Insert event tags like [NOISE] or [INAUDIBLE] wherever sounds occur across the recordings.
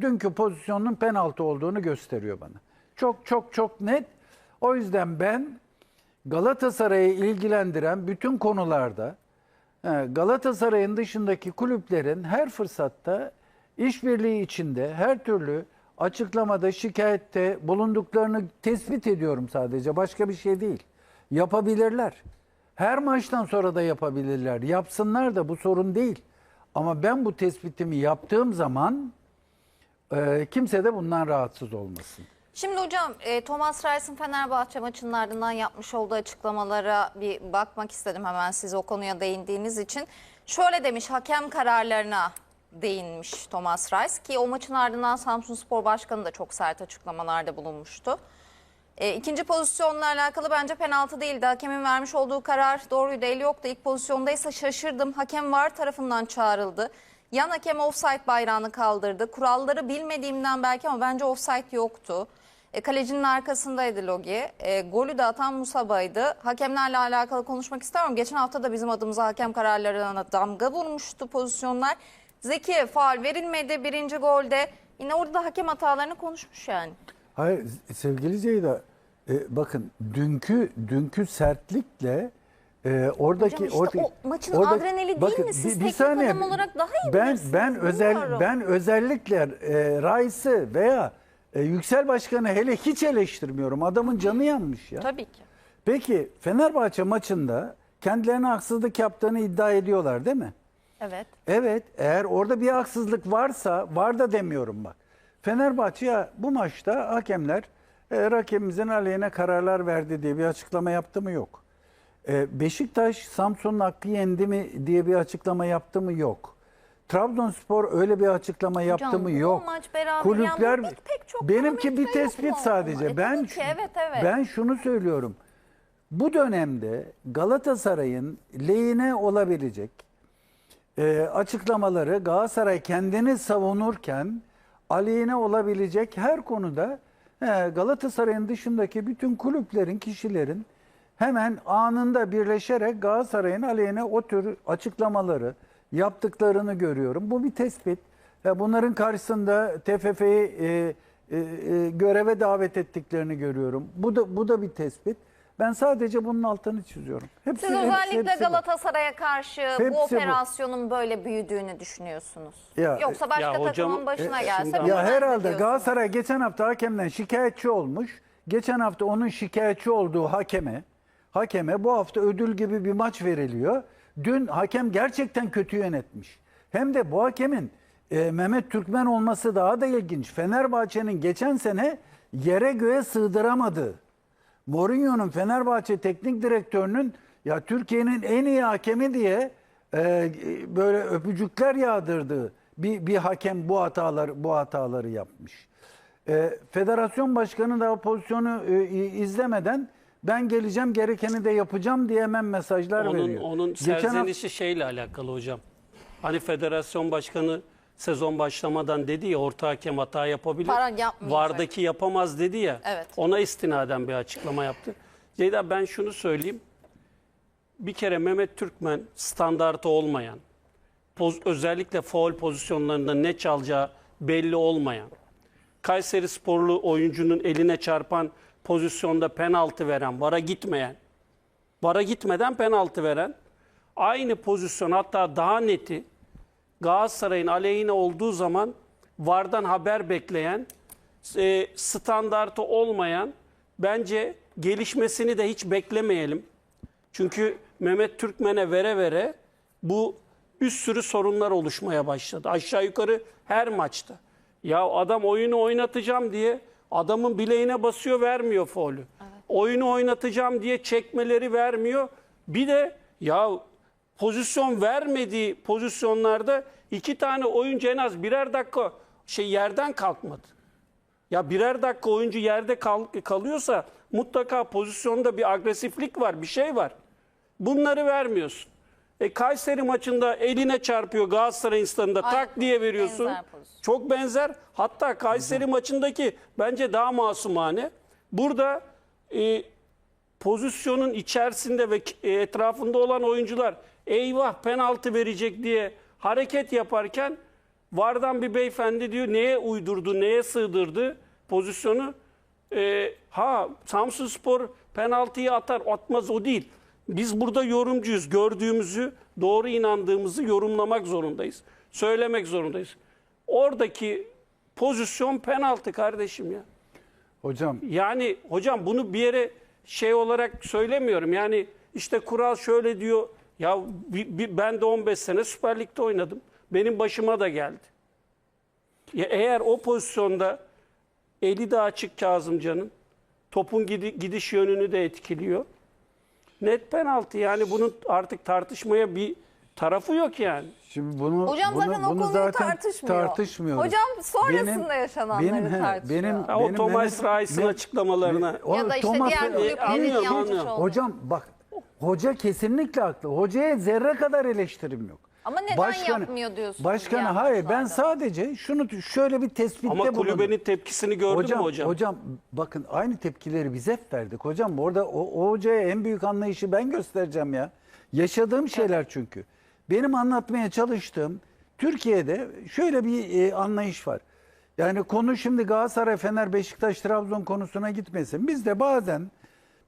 dünkü pozisyonun penaltı olduğunu gösteriyor bana. Çok çok çok net. O yüzden ben Galatasaray'ı ilgilendiren bütün konularda e, Galatasaray'ın dışındaki kulüplerin her fırsatta işbirliği içinde her türlü açıklamada, şikayette bulunduklarını tespit ediyorum sadece. Başka bir şey değil. Yapabilirler. Her maçtan sonra da yapabilirler. Yapsınlar da bu sorun değil. Ama ben bu tespitimi yaptığım zaman e, kimse de bundan rahatsız olmasın. Şimdi hocam e, Thomas Reis'in Fenerbahçe maçının ardından yapmış olduğu açıklamalara bir bakmak istedim hemen siz o konuya değindiğiniz için. Şöyle demiş hakem kararlarına değinmiş Thomas Reis ki o maçın ardından Samsun Spor Başkanı da çok sert açıklamalarda bulunmuştu. E, ikinci pozisyonla alakalı bence penaltı değildi. Hakemin vermiş olduğu karar doğruydu. El yoktu. İlk pozisyondaysa şaşırdım. Hakem var tarafından çağrıldı. Yan hakem offside bayrağını kaldırdı. Kuralları bilmediğimden belki ama bence offside yoktu. E, kalecinin arkasındaydı Logi. E, golü de atan Musaba'ydı. Hakemlerle alakalı konuşmak istiyorum. Geçen hafta da bizim adımıza hakem kararlarına damga vurmuştu pozisyonlar. Zeki'ye faal verilmedi birinci golde. Yine orada da hakem hatalarını konuşmuş yani. Hayır sevgili Ceyda e, bakın dünkü dünkü sertlikle e, oradaki Hocam işte oradaki- o maçın adrenali değil mi? Siz teknik adam olarak daha iyi ben bilirsiniz, ben özel bilmiyorum. ben özellikle e, Rice'ı veya e, Yüksel Başkanı hele hiç eleştirmiyorum. Adamın canı yanmış ya. Tabii ki. Peki Fenerbahçe maçında kendilerine haksızlık yaptığını iddia ediyorlar değil mi? Evet. Evet eğer orada bir haksızlık varsa var da demiyorum bak. Fenerbahçe bu maçta hakemler e, rakibimizin aleyhine kararlar verdi diye bir açıklama yaptı mı yok. E, Beşiktaş Samsun'un hakkı yendi mi diye bir açıklama yaptı mı yok. Trabzonspor öyle bir açıklama yaptı mı yok. maç beraber- Kulüpler yani pek çok benimki bir tespit sadece. E, ben ki, evet, evet. ben şunu söylüyorum. Bu dönemde Galatasaray'ın lehine olabilecek e, açıklamaları Galatasaray kendini savunurken aleyhine olabilecek her konuda e, Galatasaray'ın dışındaki bütün kulüplerin, kişilerin hemen anında birleşerek Galatasaray'ın aleyhine o tür açıklamaları yaptıklarını görüyorum. Bu bir tespit. Bunların karşısında TFF'yi e, e, e, göreve davet ettiklerini görüyorum. Bu da bu da bir tespit. Ben sadece bunun altını çiziyorum. Hepsi, Siz hepsi- özellikle hepsi bu. Galatasaray'a karşı Hepsi bu bu. operasyonun böyle büyüdüğünü düşünüyorsunuz. Ya, Yoksa başka ya hocam, takımın başına e, gelse Ya herhalde. Galatasaray geçen hafta hakemden şikayetçi olmuş. Geçen hafta onun şikayetçi olduğu hakeme, hakeme bu hafta ödül gibi bir maç veriliyor. Dün hakem gerçekten kötü yönetmiş. Hem de bu hakemin e, Mehmet Türkmen olması daha da ilginç. Fenerbahçe'nin geçen sene yere göğe sığdıramadığı, Mourinho'nun Fenerbahçe teknik direktörünün ya Türkiye'nin en iyi hakemi diye e, böyle öpücükler yağdırdığı bir, bir hakem bu hataları bu hataları yapmış. E, federasyon başkanı da pozisyonu e, izlemeden ben geleceğim gerekeni de yapacağım diye hemen mesajlar Onun, veriyor. onun Geçen serzenişi şeyle alakalı hocam. Hani federasyon başkanı sezon başlamadan dedi ya orta hakem hata yapabilir. Para yapmayacak. Vardaki yapamaz dedi ya. Evet. Ona istinaden bir açıklama yaptı. Ceyda ben şunu söyleyeyim. Bir kere Mehmet Türkmen standartı olmayan, poz- özellikle faul pozisyonlarında ne çalacağı belli olmayan, Kayseri sporlu oyuncunun eline çarpan pozisyonda penaltı veren, vara gitmeyen, vara gitmeden penaltı veren, aynı pozisyon hatta daha neti Galatasaray'ın aleyhine olduğu zaman VAR'dan haber bekleyen, e, standartı olmayan, bence gelişmesini de hiç beklemeyelim. Çünkü Mehmet Türkmen'e vere vere bu bir sürü sorunlar oluşmaya başladı. Aşağı yukarı her maçta. Ya adam oyunu oynatacağım diye adamın bileğine basıyor vermiyor faulü. Oyunu oynatacağım diye çekmeleri vermiyor. Bir de ya pozisyon vermediği pozisyonlarda iki tane oyuncu en az birer dakika şey yerden kalkmadı. Ya birer dakika oyuncu yerde kal- kalıyorsa mutlaka pozisyonda bir agresiflik var, bir şey var. Bunları vermiyorsun. E Kayseri maçında eline çarpıyor Galatasaray'ın stadında tak diye veriyorsun. benzer pozisyon. Çok benzer. Hatta Kayseri maçındaki bence daha masumane. Burada e, pozisyonun içerisinde ve e, etrafında olan oyuncular eyvah penaltı verecek diye hareket yaparken Vardan bir beyefendi diyor neye uydurdu, neye sığdırdı pozisyonu. Ee, ha Samsun Spor penaltıyı atar atmaz o değil. Biz burada yorumcuyuz. Gördüğümüzü, doğru inandığımızı yorumlamak zorundayız. Söylemek zorundayız. Oradaki pozisyon penaltı kardeşim ya. Hocam Yani hocam bunu bir yere şey olarak söylemiyorum. Yani işte kural şöyle diyor. Ya ben de 15 sene Süper Lig'de oynadım. Benim başıma da geldi. Ya eğer o pozisyonda eli de açık Kazımcan'ın topun gidi- gidiş yönünü de etkiliyor. Net penaltı yani bunun artık tartışmaya bir tarafı yok yani. Şimdi bunu Hocam bunu, zaten o bunu konuyu zaten tartışmıyor. tartışmıyoruz. Hocam sonrasında yaşananları he, tartışıyor. Benim, Ha, o benim Thomas Rice'ın Mehmet- açıklamalarına. O Ya da işte Thomas- diğer E, kulüplerin anlıyorum, yanlış anlıyorum. Hocam bak hoca kesinlikle haklı. Hocaya zerre kadar eleştirim yok. Ama neden yapmıyor diyorsunuz Başkanı diğer hayır ben sadece şunu şöyle bir tespitte Ama bulundum. kulübenin tepkisini gördün hocam, mü hocam? Hocam bakın aynı tepkileri biz hep verdik. Hocam orada o, o hocaya en büyük anlayışı ben göstereceğim ya. Yaşadığım şeyler çünkü. Benim anlatmaya çalıştığım Türkiye'de şöyle bir e, anlayış var. Yani konu şimdi Galatasaray, Fener, Beşiktaş, Trabzon konusuna gitmesin. Bizde bazen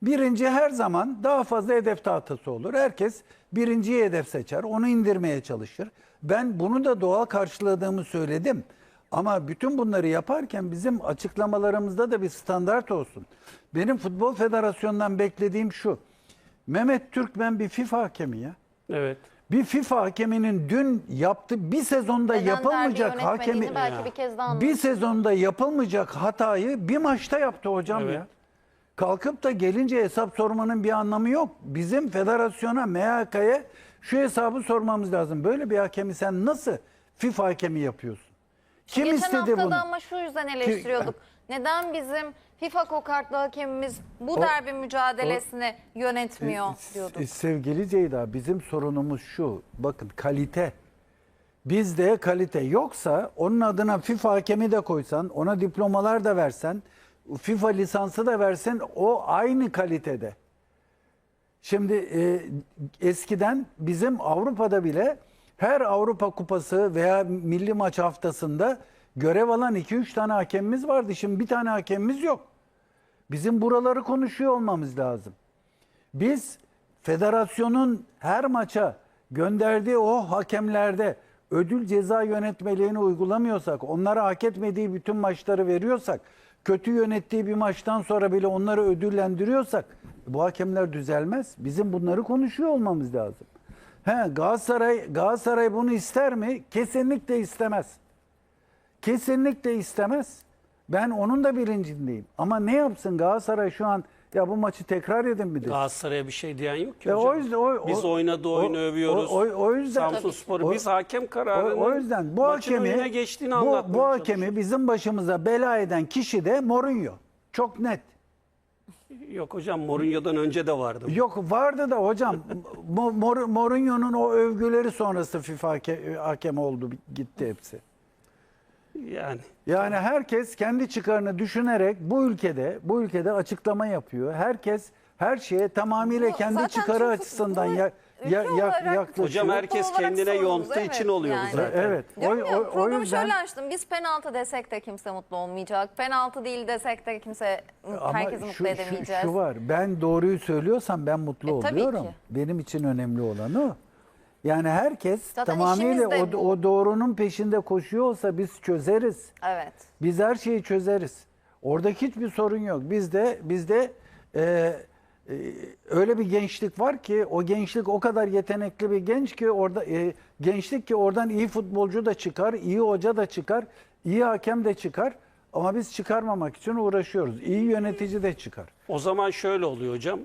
birinci her zaman daha fazla hedef tahtası olur. Herkes birinciyi hedef seçer. Onu indirmeye çalışır. Ben bunu da doğal karşıladığımı söyledim. Ama bütün bunları yaparken bizim açıklamalarımızda da bir standart olsun. Benim Futbol Federasyonu'ndan beklediğim şu. Mehmet Türkmen bir FIFA hakemi ya. Evet. Bir FIFA hakeminin dün yaptığı bir sezonda Neden yapılmayacak hakemi belki bir kez daha bir sezonda yapılmayacak hatayı bir maçta yaptı hocam Evet. ya. Kalkıp da gelince hesap sormanın bir anlamı yok. Bizim federasyona, MHK'ya şu hesabı sormamız lazım. Böyle bir hakemi sen nasıl FIFA hakemi yapıyorsun? Kim Geçen istedi bunu? da ama şu yüzden eleştiriyorduk. Neden bizim FIFA kokartlı hakemimiz bu derbi mücadelesini yönetmiyor diyorduk. E, Sevgili Ceyda bizim sorunumuz şu. Bakın kalite. Bizde kalite yoksa onun adına FIFA hakemi de koysan, ona diplomalar da versen, FIFA lisansı da versen o aynı kalitede. Şimdi e, eskiden bizim Avrupa'da bile her Avrupa Kupası veya milli maç haftasında görev alan 2-3 tane hakemimiz vardı. Şimdi bir tane hakemimiz yok. Bizim buraları konuşuyor olmamız lazım. Biz federasyonun her maça gönderdiği o hakemlerde ödül ceza yönetmeliğini uygulamıyorsak, onlara hak etmediği bütün maçları veriyorsak, kötü yönettiği bir maçtan sonra bile onları ödüllendiriyorsak bu hakemler düzelmez. Bizim bunları konuşuyor olmamız lazım. He, Galatasaray, Galatasaray bunu ister mi? Kesinlikle istemez. Kesinlikle istemez. Ben onun da bilincindeyim. Ama ne yapsın Galatasaray şu an ya bu maçı tekrar edin mi desin? Galatasaray'a bir şey diyen yok ki hocam. o yüzden- o- biz o- oynadığı oyunu o- övüyoruz. o- o- o yüzden- Samsun Spor'u O- biz hakem O, kararının o yüzden bu hakemi geçtiğini bu, bu hakemi bizim başımıza bela eden kişi de Mourinho. Çok net. Yok hocam Mourinho'dan önce de vardı. Yok vardı da hocam [LAUGHS] Mourinho'nun o övgüleri sonrası FIFA hake- hakem oldu gitti hepsi. Yani Yani herkes kendi çıkarını düşünerek bu ülkede bu ülkede açıklama yapıyor. Herkes her şeye tamamıyla Bu kendi zaten çıkarı çok- açısından bu ya, ülke ya, ya- olarak- yaklaşıyor. hocam herkes olarak kendine sorunumuz, yonttuğu evet, için oluyor yani. bu zaten. Evet. O, Diyorum ya, o, o programı yüzden şöyle açtım. Biz penaltı desek de kimse mutlu olmayacak. Penaltı değil desek de kimse Ama herkesi şu- mutlu edemeyeceğiz. Şu, var. Ben doğruyu söylüyorsam ben mutlu E, tabii oluyorum. ki. Benim için önemli olan o. Yani herkes Zaten tamamıyla işimiz de o, bu. o doğrunun peşinde koşuyor olsa biz çözeriz. Evet. Biz her şeyi çözeriz. Orada hiçbir sorun yok. Bizde bizde e, e, öyle bir gençlik var ki o gençlik o kadar yetenekli bir genç ki orada e, gençlik ki oradan iyi futbolcu da çıkar, iyi hoca da çıkar, iyi hakem de çıkar. Ama biz çıkarmamak için uğraşıyoruz. İyi yönetici de çıkar. O zaman şöyle oluyor hocam.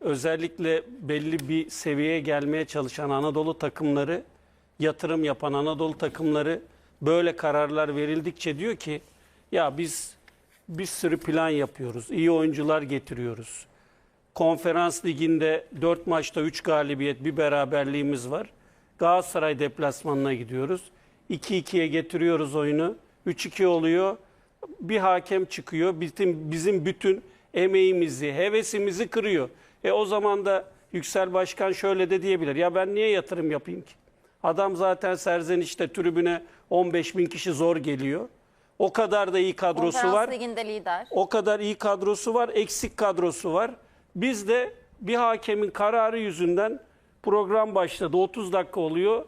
Özellikle belli bir seviyeye gelmeye çalışan Anadolu takımları, yatırım yapan Anadolu takımları böyle kararlar verildikçe diyor ki ya biz bir sürü plan yapıyoruz. iyi oyuncular getiriyoruz. Konferans liginde 4 maçta 3 galibiyet, bir beraberliğimiz var. Galatasaray deplasmanına gidiyoruz. 2-2'ye getiriyoruz oyunu. 3-2 oluyor. Bir hakem çıkıyor. Bizim, bizim bütün emeğimizi, hevesimizi kırıyor. E o zaman da Yüksel Başkan şöyle de diyebilir. Ya ben niye yatırım yapayım ki? Adam zaten serzenişte tribüne 15 bin kişi zor geliyor. O kadar da iyi kadrosu var. liginde lider. O kadar iyi kadrosu var, eksik kadrosu var. Biz de bir hakemin kararı yüzünden program başladı. 30 dakika oluyor.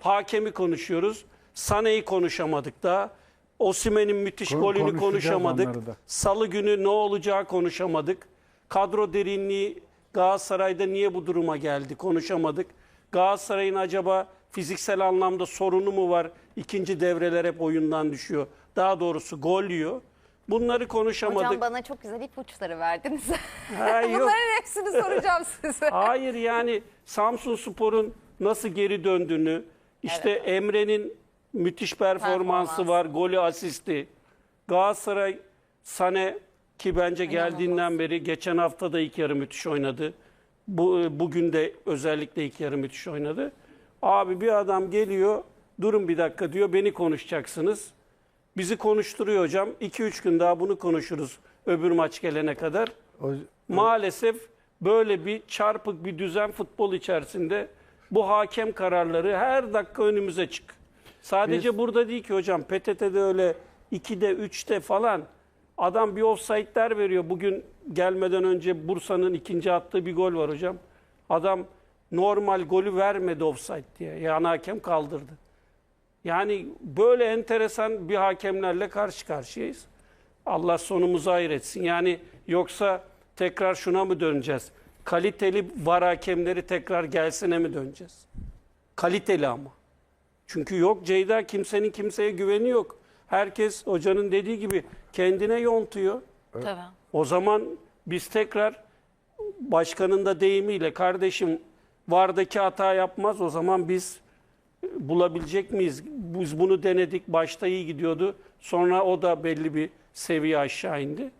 Hakemi konuşuyoruz. Sane'yi konuşamadık da. Osimen'in müthiş Kon- golünü konuşacağız konuşamadık. onları da. Salı günü ne olacağı konuşamadık. Kadro derinliği Galatasaray'da niye bu duruma geldi konuşamadık. Galatasaray'ın acaba fiziksel anlamda sorunu mu var? İkinci devreler hep oyundan düşüyor. Daha doğrusu gol yiyor. Bunları konuşamadık. Hocam bana çok güzel ipuçları verdiniz. Ha, [LAUGHS] yok. Bunların hepsini soracağım size. Hayır yani Samsun Spor'un nasıl geri döndüğünü, işte Emre'nin müthiş performansı Performans. var, golü asisti. Galatasaray Sane ki bence geldiğinden beri geçen hafta da ilk yarı müthiş oynadı. Bu bugün de özellikle ilk yarı müthiş oynadı. Abi bir adam geliyor, durun bir dakika diyor, beni konuşacaksınız. Bizi konuşturuyor hocam. 2-3 gün daha bunu konuşuruz öbür maç gelene kadar. O- Maalesef böyle bir çarpık bir düzen futbol içerisinde bu hakem kararları her dakika önümüze çık. Sadece Biz- burada değil ki hocam. PTT'de öyle 2'de 3'te falan adam bir offside'ler veriyor. Bugün gelmeden önce Bursa'nın ikinci attığı bir gol var hocam. Adam normal golü vermedi offside diye. Yani hakem kaldırdı. Yani böyle enteresan bir hakemlerle karşı karşıyayız. Allah sonumuzu hayır etsin. Yani yoksa tekrar şuna mı döneceğiz? Kaliteli var hakemleri tekrar gelsine mi döneceğiz? Kaliteli ama. Çünkü yok Ceyda kimsenin kimseye güveni yok. Herkes hocanın dediği gibi kendine yontuyor. Tabii. O zaman biz tekrar başkanın da deyimiyle kardeşim vardaki hata yapmaz o zaman biz bulabilecek miyiz? Biz bunu denedik. Başta iyi gidiyordu. Sonra o da belli bir seviye aşağı indi.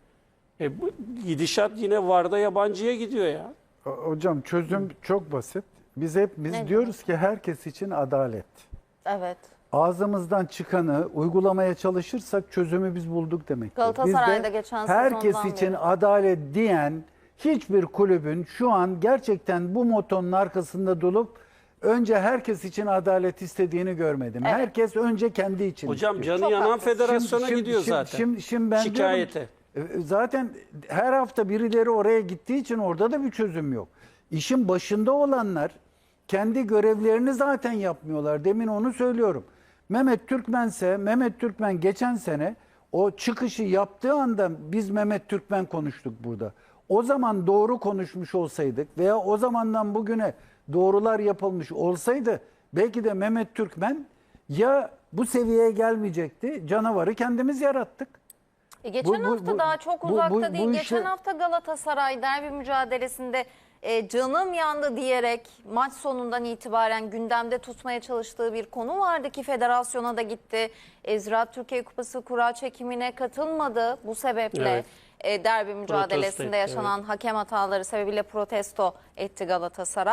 E bu gidişat yine Varda yabancıya gidiyor ya. Hocam çözüm çok basit. Biz hep biz Ne diyoruz ki herkes için adalet. Evet. Ağzımızdan çıkanı uygulamaya çalışırsak çözümü biz bulduk demek. Galatasaray'da geçen herkes için beri. adalet diyen hiçbir kulübün şu an gerçekten bu motonun arkasında dolup önce herkes için adalet istediğini görmedim. Evet. Herkes önce kendi için Hocam istiyor. canı Çok yanan federasyona Şimdi- gidiyor şimdi- zaten. Şimdi, şimdi ben Şikayete. diyorum, e, zaten her hafta birileri oraya gittiği için orada da bir çözüm yok. İşin başında olanlar kendi görevlerini zaten yapmıyorlar. Demin onu söylüyorum. Mehmet Türkmense Mehmet Türkmen geçen sene o çıkışı yaptığı anda biz Mehmet Türkmen konuştuk burada. O zaman doğru konuşmuş olsaydık veya o zamandan bugüne doğrular yapılmış olsaydı belki de Mehmet Türkmen ya bu seviyeye gelmeyecekti. Canavarı kendimiz yarattık. E geçen Bu- bu- hafta bu- daha çok bu- uzakta bu- değil. bu geçen işi- hafta Galatasaray derbi mücadelesinde e, canım yandı diyerek maç sonundan itibaren gündemde tutmaya çalıştığı bir konu vardı ki federasyona da gitti. Ezra Türkiye Kupası kura çekimine katılmadı. Bu sebeple Evet. e, derbi mücadelesinde etti, yaşanan hakem hataları sebebiyle protesto etti Galatasaray.